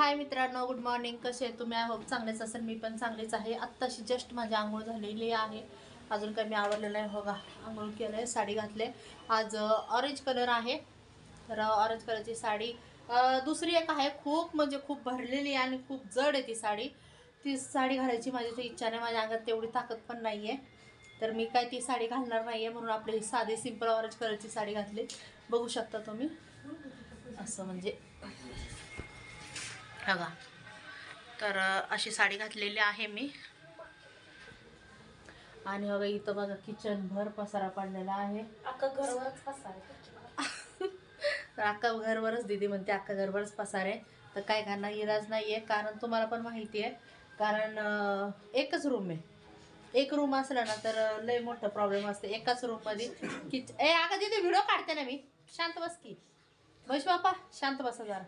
हाय मित्रांनो good morning कसे आहे तुम्ही? आय होप चांगलेच असेल. मी पण चांगलीच आहे. आत्ताशी जस्ट माझी आंघोळ झालेली आहे. अजून काही मी आवडलेलं आहे बघा आंघोळ केलं आहे साडी घातले आज ऑरेंज कलर आहे. तर ऑरेंज कलरची साडी दुसरी एक आहे. खूप म्हणजे खूप भरलेली आहे आणि खूप जड आहे ती साडी. ती साडी घालायची माझी तर इच्छा नाही. माझ्या अंगात तेवढी ताकद पण नाही आहे तर मी काय ती साडी घालणार नाही आहे म्हणून आपली साधी सिंपल ऑरेंज कलरची साडी घातली. बघू शकता तुम्ही. असं म्हणजे बघा. तर अशी साडी घातलेली आहे मी. आणि बघा इथं बघा किचन भर पसारा पडलेला आहे. अख्खा घरवरच पसार तर अख्खा घरवरच दिदी म्हणते अख्खा घरवरच पसार आहे. तर काय करणार इलाज नाही आहे कारण तुम्हाला पण माहिती आहे कारण एकच रूम आहे. एक रूम असला ना तर लय मोठा प्रॉब्लेम असते. एकाच रूममध्ये किच ए अगं दिदी व्हिडिओ काढते ना मी. शांत बस की. बस बापा शांत बसा जरा.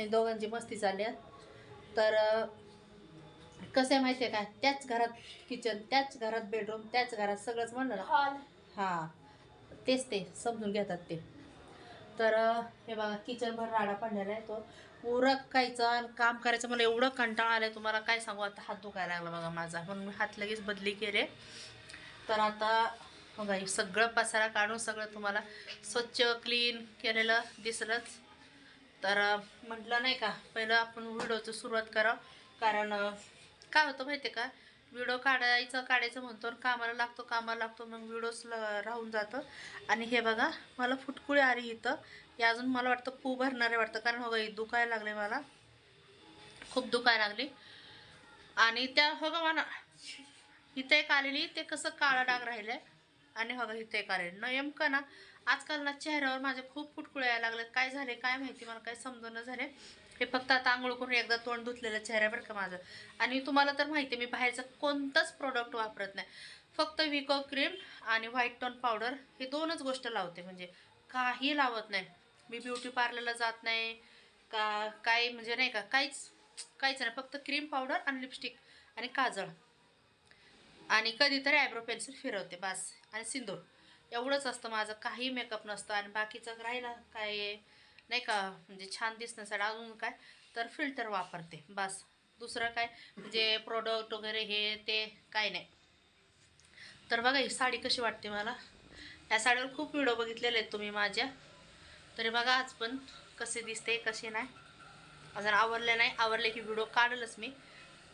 हे दोघांची मस्ती चालली आहे. तर कसं आहे माहिती आहे का? त्याच घरात किचन त्याच घरात बेडरूम त्याच घरात सगळंच म्हणलं ना हॉल हां. तेच ते समजून घेतात ते. तर हे बघा किचनभर राडा पडलेला आहे तो. उरकायचं आणि काम करायचं मला एवढं कंटाळा आलं तुम्हाला काय सांगू? आता हात दुखायला लागला बघा माझा. म्हणून मी हात लगेच बदली केले. तर आता बघा हे सगळं पसारा काढून सगळं तुम्हाला स्वच्छ क्लीन केलेलं दिसलंच. तर म्हटलं नाही का पहिलं आपण व्हिडिओचं सुरुवात करा कारण काय होतं माहिती आहे का व्हिडिओ काढायचं काढायचं म्हणतो आणि कामाला लागतो कामाला लागतो मग व्हिडिओच राहून जातं. आणि हे बघा मला फुटकुळी आली इथं. हे अजून मला वाटतं पू भरणारे वाटतं. कारण बघा ही दुखायला लागले मला. खूप दुखायला लागली. आणि त्या हो बघा ना. इथं एक आलेली ते कसं काळा डाग राहिले आणि हो बघा इथं एक आलेली. नेमकं ना आजकाल ना चेहऱ्यावर माझ्या खूप फुटकुळे यायला लागले काय झाले काय माहिती मला काय समजून झाले. हे फक्त आता आंघोळ करून एकदा तोंड धुतलेलं चेहऱ्यावर का माझं. आणि तुम्हाला तर माहिती आहे मी बाहेरचं कोणतंच प्रोडक्ट वापरत नाही. फक्त विको क्रीम आणि व्हाईट टोन पावडर हे दोनच गोष्ट लावते. म्हणजे काही लावत नाही. मी ब्युटी पार्लरला जात नाही. का काय म्हणजे नाही का काहीच काहीच नाही. फक्त क्रीम पावडर आणि लिपस्टिक आणि काजळ. आणि कधीतरी आयब्रो पेन्सिल फिरवते बास. आणि सिंदूर. एवढंच असतं माझं काही मेकअप नसतं आणि बाकीचं राहिलं काय नाही का म्हणजे छान दिसण्यासाठी अजून काय तर फिल्टर वापरते बस. दुसरं काय म्हणजे प्रोडक्ट वगैरे हे ते काय नाही. तर बघा ही साडी कशी वाटते मला. या साडीवर खूप व्हिडिओ बघितलेले आहेत तुम्ही माझ्या. तरी बघा आज पण कसे दिसते कसे नाही. अजून आवरले नाही आवरले की व्हिडिओ काढलच मी.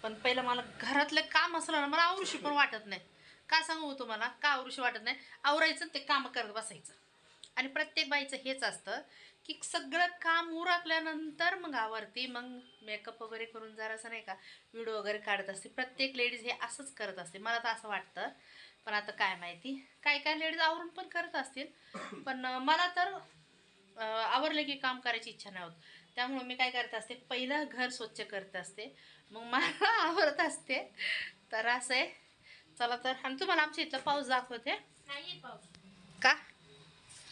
पण पहिलं मला घरातलं काम असलं ना मला आवरूशी पण वाटत नाही. का सांगू तुम्हाला? का आवरूशी वाटत नाही? आवरायचं ते काम करत बसायचं. आणि प्रत्येक बाईचं हेच असतं की सगळं काम उरकल्यानंतर मग आवरती मग मेकअप वगैरे करून जरासं नाही का व्हिडिओ वगैरे काढत असते. प्रत्येक लेडीज हे असंच करत असते. मला तर असं वाटतं. पण आता काय माहिती? काय काय लेडीज आवरून पण करत असतील. पण मला तर आवरलं की काम करायची इच्छा नाही होत. त्यामुळं मी काय करत असते? पहिलं घर स्वच्छ करत असते. मग मला आवरत असते. तर असं आहे. चला तर. आणि तुम्हाला आमच्या इथला पाऊस दाखवते. का?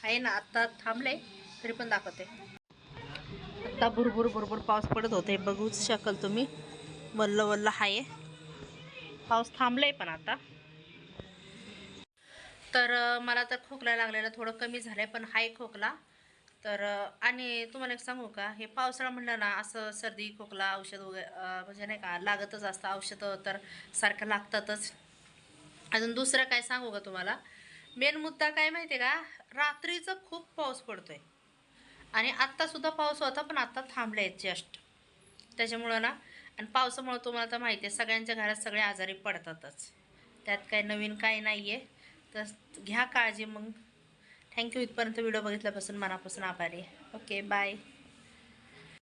आहे ना आता थांबले तरी पण दाखवते. आता भुरभुर भुरभुर पाऊस पडत होते. बघूच शकाल तुम्ही. वल्ल वल्ल आहे पाऊस थांबलाय पण आता. तर मला तर खोकला लागलेला थोडं कमी झालंय पण हाय खोकला. तर आणि तुम्हाला एक सांगू का? हे पावसाळा म्हणलं ना असं सर्दी खोकला औषध वगैरे म्हणजे नाही का लागतच असतं. औषधं तर सारखं लागतातच. अजून दुसरं काय सांगू का तुम्हाला? मेन मुद्दा काय माहिती आहे का? रात्रीचं खूप पाऊस पडतोय. आणि आत्तासुद्धा पाऊस होता पण आत्ता थांबले आहेत जस्ट. त्याच्यामुळं ना आणि पावसामुळं तुम्हाला तर माहिती आहे सगळ्यांच्या घरात सगळे आजारी पडतातच. त्यात काय नवीन काय नाही आहे तर घ्या काळजी मग. थँक्यू इथपर्यंत व्हिडिओ बघितल्यापासून मनापासून आभारी आहे. Okay bye